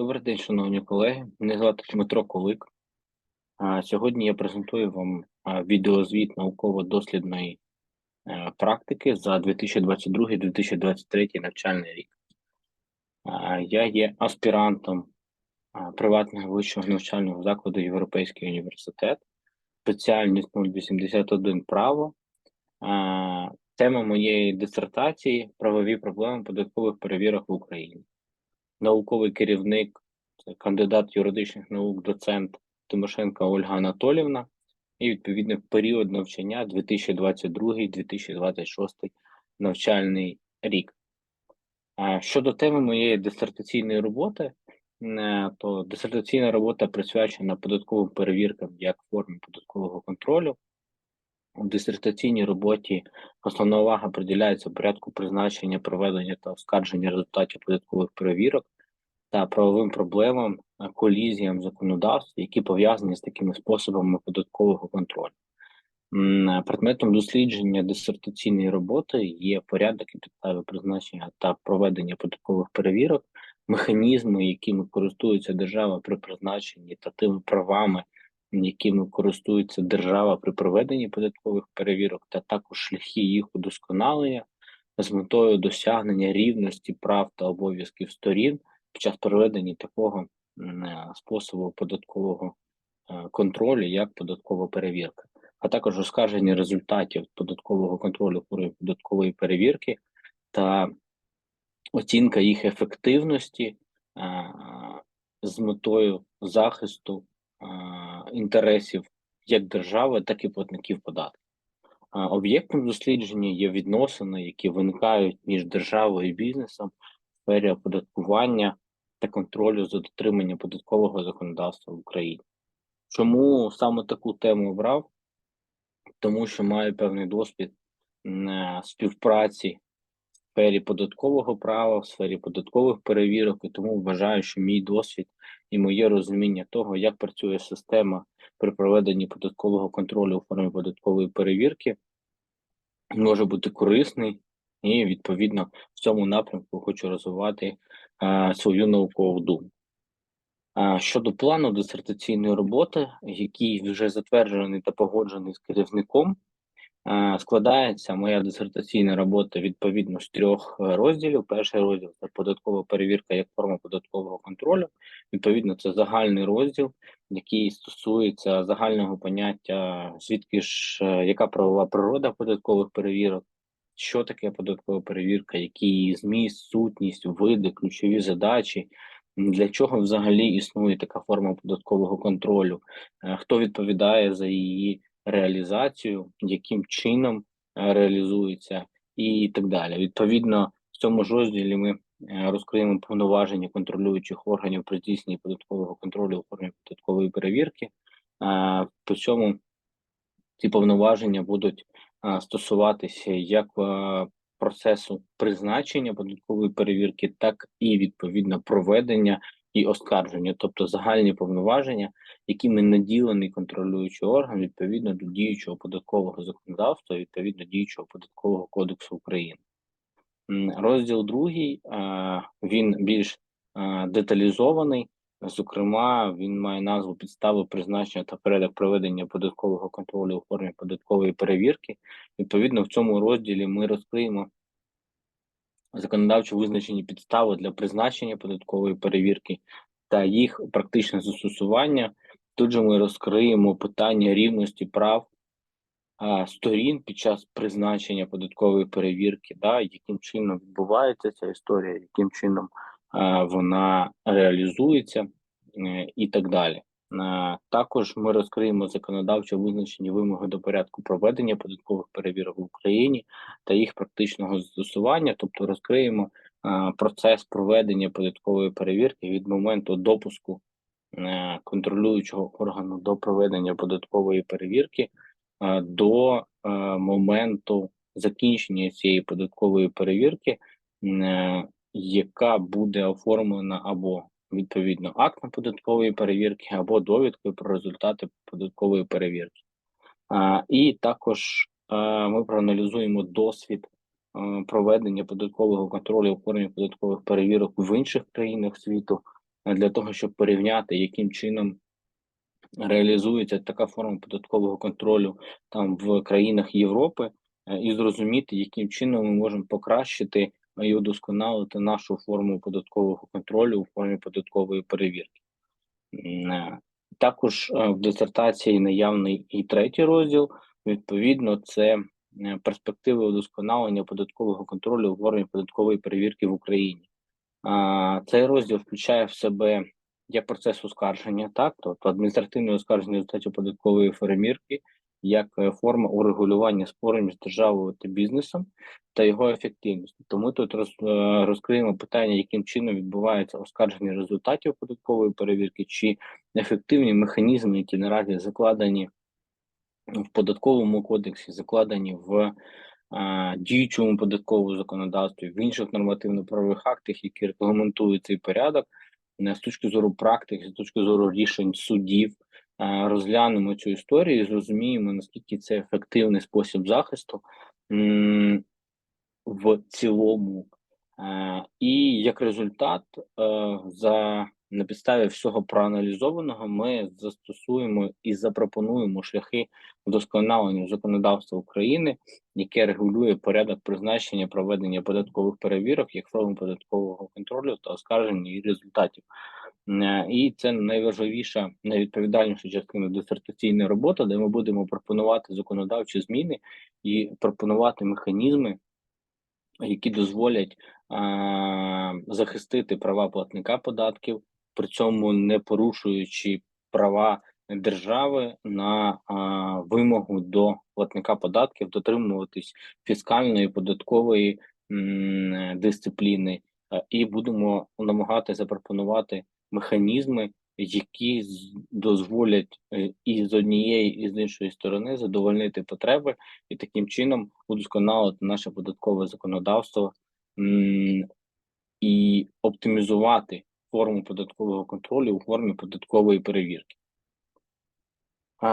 Добрий день, шановні колеги. Мене звати Дмитро Колик. А, Сьогодні я презентую вам відеозвіт науково-дослідної е, практики за 2022-2023 навчальний рік. Я є аспірантом приватного вищого навчального закладу Європейський університет, спеціальність 081 право. Тема моєї дисертації правові проблеми податкових перевірок в Україні науковий керівник, кандидат юридичних наук, доцент Тимошенка Ольга Анатолівна, і відповідно період навчання 2022-2026 навчальний рік. Щодо теми моєї дисертаційної роботи, е, то дисертаційна робота присвячена податковим перевіркам як формі податкового контролю. У дисертаційній роботі основна увага приділяється порядку призначення, проведення та оскарження результатів податкових перевірок та правовим проблемам, е, колізіям законодавства, які пов'язані з такими способами податкового контролю. Е, предметом дослідження дисертаційної роботи є порядок і підстави призначення та проведення податкових перевірок, механізми, якими користується держава при призначенні та тими правами якими користується держава при проведенні податкових перевірок, та також шляхи їх удосконалення з метою досягнення рівності прав та обов'язків сторін під час проведення такого е, способу податкового е, контролю, як податкова перевірка, а також оскарження результатів податкового контролю податкової перевірки та оцінка їх ефективності е, з метою захисту інтересів як держави, так і платників податків. Об'єктом дослідження є відносини, які виникають між державою і бізнесом в сфері оподаткування та контролю за дотриманням податкового законодавства в Україні. Чому саме таку тему обрав? Тому що маю певний досвід співпраці сфері податкового права, в сфері податкових перевірок, і тому вважаю, що мій досвід і моє розуміння того, як працює система при проведенні податкового контролю у формі податкової перевірки, може бути корисний, і відповідно в цьому напрямку хочу розвивати а, свою наукову думку. Щодо плану дисертаційної роботи, який вже затверджений та погоджений з керівником. Складається моя дисертаційна робота відповідно з трьох е, розділів. Перший розділ це податкова перевірка як форма податкового контролю. Відповідно, це загальний розділ, який стосується загального поняття, звідки ж е, яка правова природа податкових перевірок, що таке податкова перевірка, які її зміст, сутність, види, ключові задачі. Для чого взагалі існує така форма податкового контролю? Е, хто відповідає за її реалізацію, яким чином е, реалізується, і так далі. Відповідно, в цьому ж розділі ми е, розкриємо повноваження контролюючих органів при здійсненні податкового контролю у формі податкової перевірки. По цьому ці повноваження будуть стосуватися як е, процесу призначення податкової перевірки, так і відповідно проведення і оскарження, тобто загальні повноваження, якими наділений контролюючий орган відповідно до діючого податкового законодавства, відповідно діючого податкового кодексу України. Розділ другий він більш деталізований. Зокрема, він має назву підстави призначення та порядок проведення податкового контролю у формі податкової перевірки. Відповідно, в цьому розділі ми розкриємо законодавчо визначені підстави для призначення податкової перевірки та їх практичне застосування. Тут же ми розкриємо питання рівності прав сторін під час призначення податкової перевірки, да, яким чином відбувається ця історія, яким чином а, вона реалізується е, і так далі. Також ми розкриємо законодавчо визначені вимоги до порядку проведення податкових перевірок в Україні та їх практичного застосування, тобто розкриємо процес проведення податкової перевірки від моменту допуску е, контролюючого органу до проведення податкової перевірки до е, моменту закінчення цієї податкової перевірки, е, яка буде оформлена або відповідно актом податкової перевірки або довідкою про результати податкової перевірки. А, І також а, ми проаналізуємо досвід а, проведення податкового контролю у формі податкових перевірок в інших країнах світу, е, для того, щоб порівняти, яким чином реалізується така форма податкового контролю там в країнах Європи, е, і зрозуміти, яким чином ми можемо покращити і удосконалити нашу форму податкового контролю у формі податкової перевірки. Е, Також е, в дисертації наявний і третій розділ. Відповідно, це е, перспективи удосконалення податкового контролю у формі податкової перевірки в Україні. Цей розділ включає в себе як процес оскарження, так тобто адміністративне оскарження результатів податкової перевірки, як е, форма урегулювання спорів між державою та бізнесом та його ефективність. Тому тут роз, е, розкриємо питання, яким чином відбувається оскарження результатів податкової перевірки, чи ефективні механізми, які наразі закладені в податковому кодексі, закладені в а, діючому податковому законодавстві, в інших нормативно-правових актах, які регламентують цей порядок, е, з точки зору практики, з точки зору рішень судів, е, розглянемо цю історію і зрозуміємо, наскільки це ефективний спосіб захисту в цілому. Е, І як результат, е, за на підставі всього проаналізованого, ми застосуємо і запропонуємо шляхи вдосконалення законодавства України, яке регулює порядок призначення проведення податкових перевірок як форму податкового контролю та оскарження її результатів. Е, І це найважливіша, найвідповідальніша частина дисертаційної роботи, де ми будемо пропонувати законодавчі зміни і пропонувати механізми, які дозволять а, захистити права платника податків, при цьому не порушуючи права держави на а, вимогу до платника податків дотримуватись фіскальної податкової дисципліни, е, і будемо намагатися запропонувати механізми, які дозволять е, і з однієї, і з іншої сторони задовольнити потреби і таким чином удосконалити наше податкове законодавство і оптимізувати форму податкового контролю у формі податкової перевірки.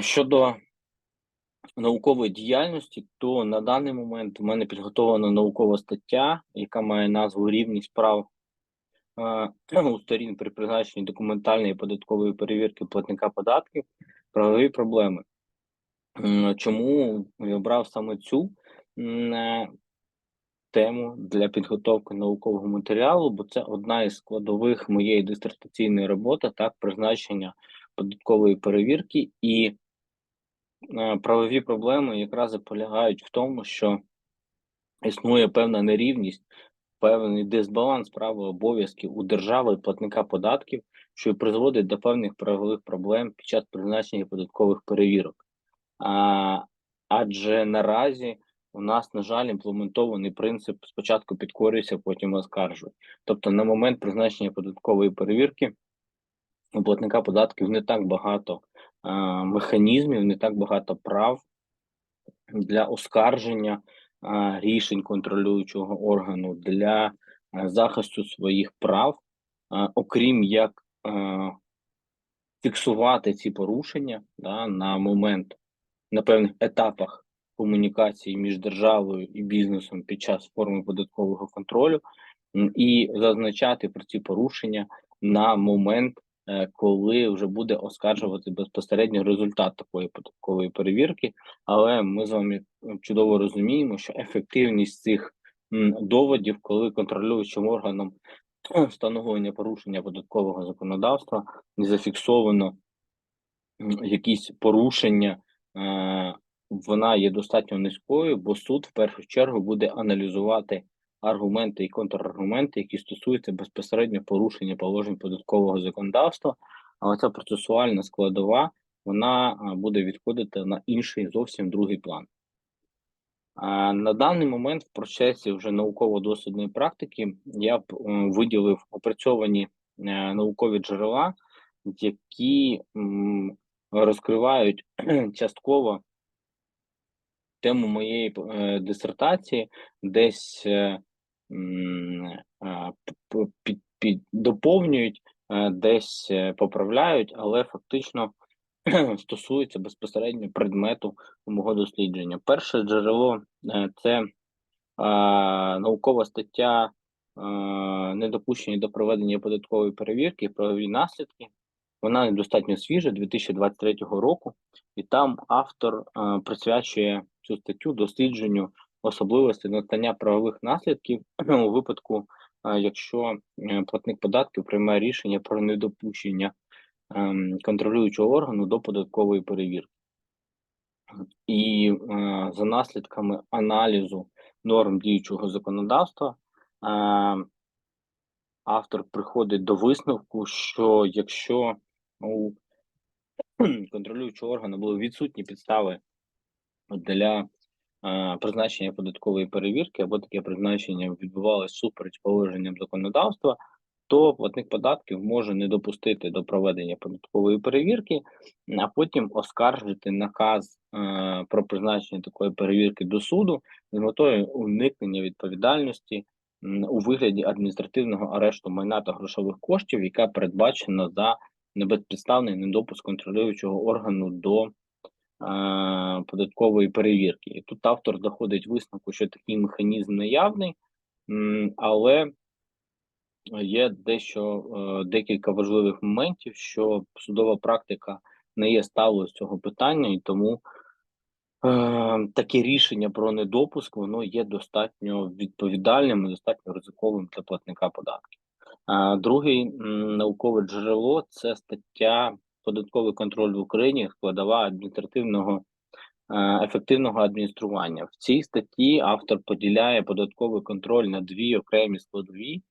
Щодо наукової діяльності, то на даний момент у мене підготовлена наукова стаття, яка має назву Рівність прав у сторін при призначенні документальної податкової перевірки платника податків, правові проблеми. Чому я обрав саме цю е, тему для підготовки наукового матеріалу, бо це одна із складових моєї дисертаційної роботи, так, призначення податкової перевірки, і е, правові проблеми якраз полягають в тому, що існує певна нерівність, певний дисбаланс прав і обов'язків у держави і платника податків, що призводить до певних правових проблем під час призначення податкових перевірок. А, адже наразі у нас, на жаль, імплементований принцип спочатку підкорюйся, потім оскаржуй. Тобто, на момент призначення податкової перевірки у платника податків не так багато а, механізмів, не так багато прав для оскарження рішень контролюючого органу для захисту своїх прав, окрім як фіксувати ці порушення да, на момент на певних етапах комунікації між державою і бізнесом під час форми податкового контролю, і зазначати про ці порушення на момент, е, коли вже буде оскаржувати безпосередньо результат такої податкової перевірки. Але ми з вами чудово розуміємо, що ефективність цих доводів, коли контролюючим органом встановлення порушення податкового законодавства не зафіксовано якісь порушення е, вона є достатньо низькою, бо суд в першу чергу буде аналізувати аргументи і контраргументи, які стосуються безпосередньо порушення положень податкового законодавства. Але ця процесуальна складова вона буде відходити на інший зовсім другий план. На даний момент в процесі вже науково-дослідної практики я б виділив опрацьовані е, наукові джерела, які розкривають частково тему моєї е, дисертації, десь е, під, під, доповнюють, е, десь е, поправляють, але фактично стосується безпосередньо предмету мого дослідження. Перше джерело е, це наукова стаття недопущення до проведення податкової перевірки правові наслідки. Вона достатньо свіжа 2023 року, і там автор присвячує цю статтю дослідженню особливостей настання правових наслідків у випадку, е, якщо е, платник податків приймає рішення про недопущення е, контролюючого органу до податкової перевірки. І е, за наслідками аналізу норм діючого законодавства. Автор приходить до висновку, що якщо у контролюючого органу були відсутні підстави для призначення податкової перевірки, або таке призначення відбувалося супереч положенням законодавства, то платник податків може не допустити до проведення податкової перевірки, а потім оскаржити наказ е, про призначення такої перевірки до суду з метою уникнення відповідальності у вигляді адміністративного арешту майна та грошових коштів, яка передбачена за небезпідставний недопуск контролюючого органу до е, податкової перевірки. І тут автор доходить висновку, що такий механізм наявний, але є дещо е, декілька важливих моментів, що судова практика не є сталою з цього питання, і тому Е, таке рішення про недопуск воно є достатньо відповідальним і достатньо ризиковим для платника податків. Е, Друге наукове джерело це стаття податковий контроль в Україні, складова адміністративного е, ефективного адміністрування. В цій статті автор поділяє податковий контроль на дві окремі складові.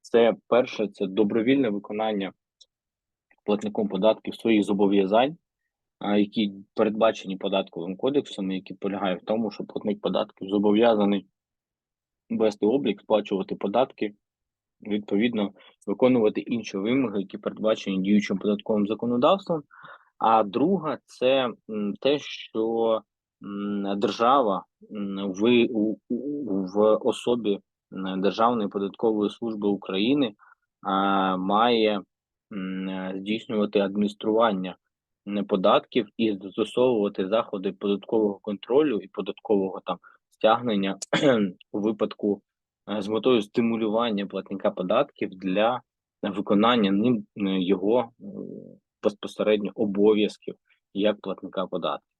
Це перше, це добровільне виконання платником податків своїх зобов'язань які передбачені податковим кодексом, які полягають в тому, що платник податків зобов'язаний вести облік, сплачувати податки, відповідно виконувати інші вимоги, які передбачені діючим податковим законодавством. А друга це те, що держава в, в особі Державної податкової служби України має здійснювати адміністрування податків і застосовувати заходи податкового контролю і податкового там стягнення у випадку з метою стимулювання платника податків для виконання ним е, його е, безпосередньо обов'язків як платника податків.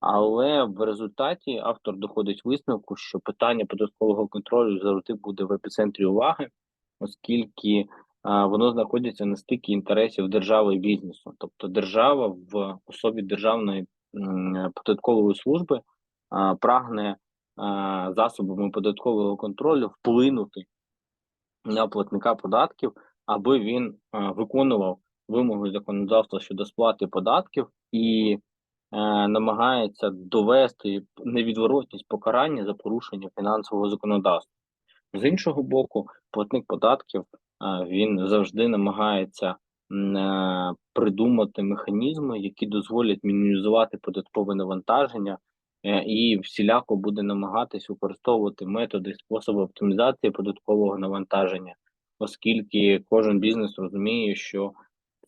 Але в результаті автор доходить висновку, що питання податкового контролю завжди буде в епіцентрі уваги, оскільки воно знаходиться на стикі інтересів держави і бізнесу. Тобто, держава в особі державної податкової служби прагне засобами податкового контролю вплинути на платника податків, аби він виконував вимоги законодавства щодо сплати податків і е, намагається довести невідворотність покарання за порушення фінансового законодавства. З іншого боку, платник податків він завжди намагається е, придумати механізми, які дозволять мінімізувати податкове навантаження, і всіляко буде намагатись використовувати методи способи оптимізації податкового навантаження, оскільки кожен бізнес розуміє, що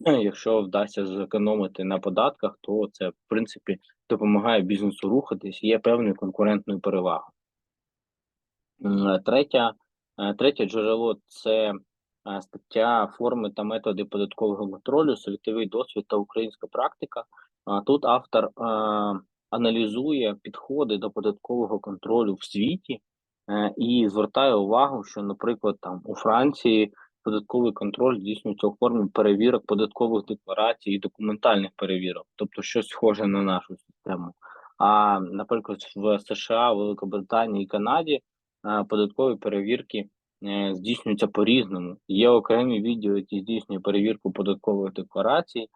е, якщо вдасться зекономити на податках, то це в принципі допомагає бізнесу рухатись і є певною конкурентною перевагою. Третя, Третє джерело це стаття форми та методи податкового контролю, світовий досвід та українська практика. Тут автор аналізує підходи до податкового контролю в світі е, і звертає увагу, що, наприклад, там у Франції податковий контроль здійснюється у формі перевірок податкових декларацій і документальних перевірок, тобто щось схоже на нашу систему. А наприклад, в США, Великобританії і Канаді е, податкові перевірки Е, здійснюється по-різному. Є окремі відділи, які здійснюють перевірку податкових декларацій,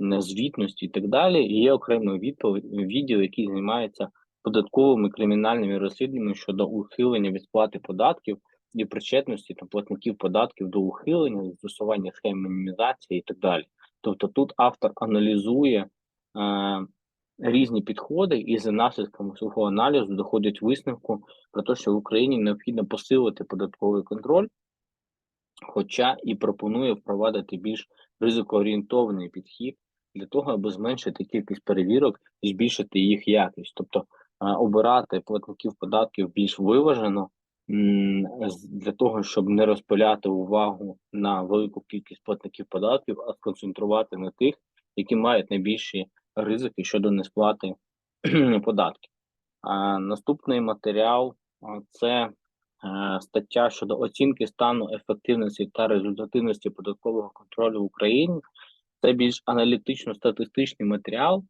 звітності і так далі. І є окремий відділ, який займається податковими кримінальними розслідуваннями щодо ухилення від сплати податків і причетності та платників податків до ухилення, застосування схем мінімізації і так далі. Тобто тут автор аналізує. Е, різні підходи, і за наслідками свого аналізу доходять висновку про те, що в Україні необхідно посилити податковий контроль, хоча і пропонує впровадити більш ризикоорієнтований підхід для того, аби зменшити кількість перевірок і збільшити їх якість, тобто обирати платників податків більш виважено, для того, щоб не розпиляти увагу на велику кількість платників податків, а сконцентрувати на тих, які мають найбільші ризики щодо несплати податків. А, наступний матеріал це е, стаття щодо оцінки стану ефективності та результативності податкового контролю в Україні. Це більш аналітично-статистичний матеріал.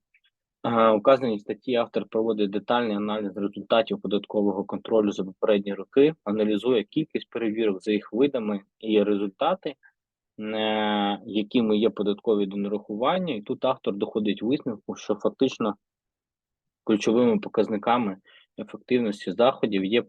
У вказаній статті автор проводить детальний аналіз результатів податкового контролю за попередні роки, аналізує кількість перевірок за їх видами і результати, е, якими є податкові до нарахування. І тут автор доходить висновку, що фактично ключовими показниками ефективності заходів є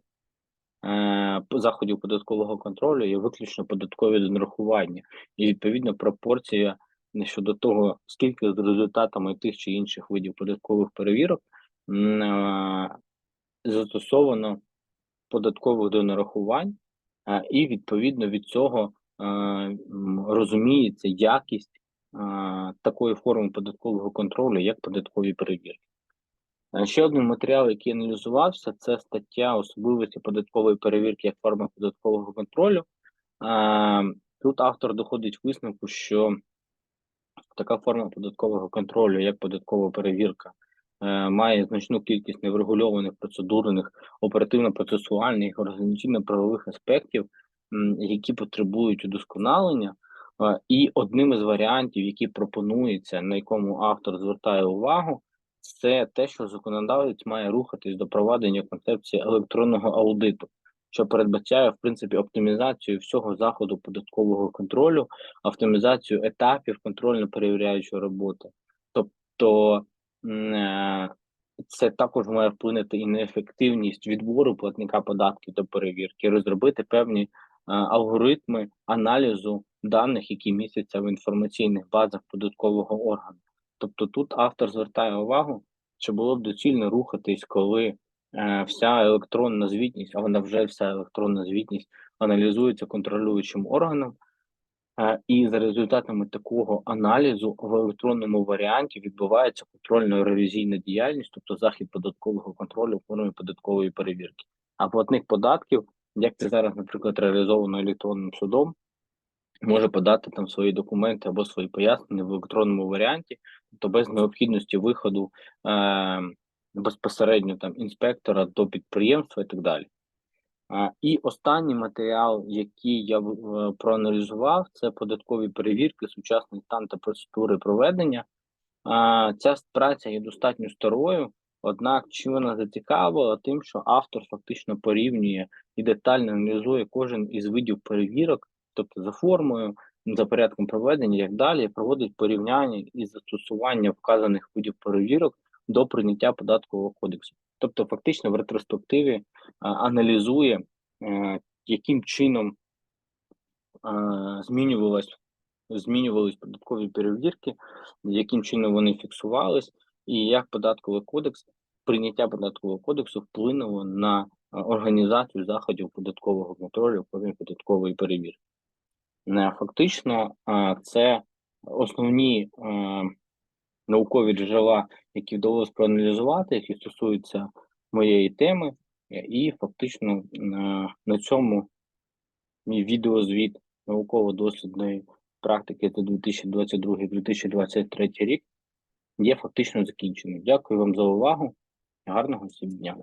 е, заходів податкового контролю є виключно податкові до нарахування, і відповідно пропорція щодо того, скільки з результатами тих чи інших видів податкових перевірок застосовано податкових до нарахувань, е, і відповідно від цього розуміється якість такої форми податкового контролю, як податкові перевірки. Ще один матеріал, який аналізувався, це стаття особливості податкової перевірки як форми податкового контролю. Тут автор доходить висновку, що така форма податкового контролю, як податкова перевірка, е, має значну кількість неврегульованих процедурних, оперативно-процесуальних, організаційно-правових аспектів, які потребують удосконалення. Е, І одним із варіантів, які пропонується, на якому автор звертає увагу, це те, що законодавець має рухатись до проведення концепції електронного аудиту, що передбачає в принципі оптимізацію всього заходу податкового контролю, оптимізацію етапів контрольно-перевіряючої роботи. Тобто е, це також має вплинути і на ефективність відбору платника податків до перевірки, розробити певні е, алгоритми аналізу даних, які містяться в інформаційних базах податкового органу. Тобто тут автор звертає увагу, що було б доцільно рухатись, коли вся електронна звітність, а вона вже вся електронна звітність аналізується контролюючим органом, е, і за результатами такого аналізу в електронному варіанті відбувається контрольно-ревізійна діяльність, тобто захід податкового контролю в формі податкової перевірки. А платник податків, як це зараз, наприклад, реалізовано електронним судом, може подати там свої документи або свої пояснення в електронному варіанті, тобто без необхідності виходу е, безпосередньо там інспектора до підприємства і так далі. І останній матеріал, який я е, проаналізував, це податкові перевірки, сучасний стан та процедури проведення. Ця праця є достатньо старою, однак чи вона зацікавила тим, що автор фактично порівнює і детально аналізує кожен із видів перевірок, тобто за формою, за порядком проведення, і як далі, проводить порівняння із застосування вказаних видів перевірок до прийняття податкового кодексу. Тобто, фактично в ретроспективі а, аналізує, е, яким чином а, змінювалась змінювались податкові перевірки, яким чином вони фіксувались, і як податковий кодекс, прийняття податкового кодексу вплинуло на е, організацію заходів податкового контролю в податкової перевірки. Е, Фактично, е, це основні е, наукові джерела, які вдалося проаналізувати, які стосуються моєї теми, е, і фактично на, на цьому мій відеозвіт науково-дослідної практики за 2022-2023 рік є фактично закінченим. Дякую вам за увагу. Гарного всім дня.